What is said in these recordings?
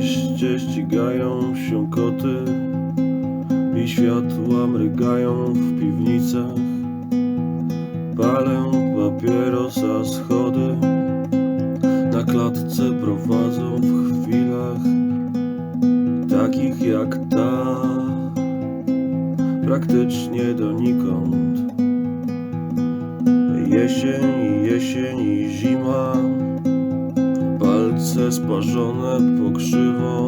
mieście ścigają się koty i światła mrygają w piwnicach. Palę papierosa schody na klatce prowadzą w chwilach takich jak ta, praktycznie donikąd. Jesień, jesień i zima, palce sparzone pokrzywą.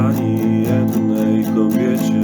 Oddani jednej kobiecie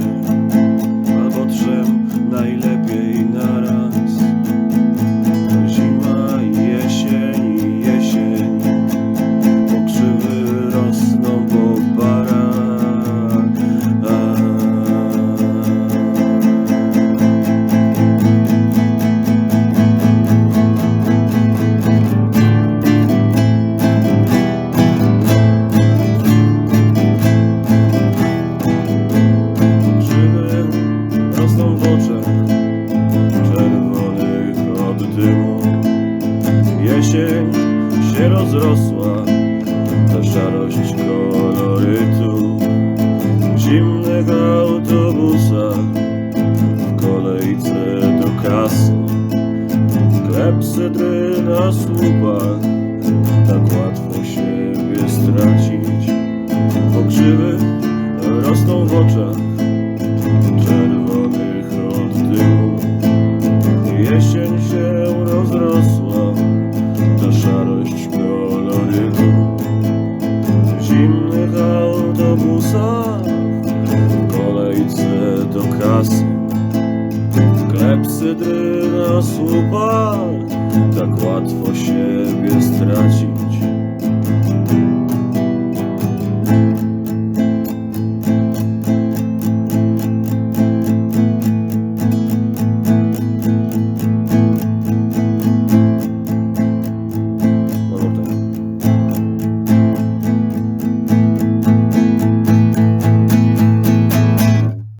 Jesień się rozrosła Ta szarość kolorytu W zimnych autobusach W kolejce do kasy. Klepsydry na słupach Tak autobusach kolejce do kasy. Klepsydry na słupach Tak łatwo siebie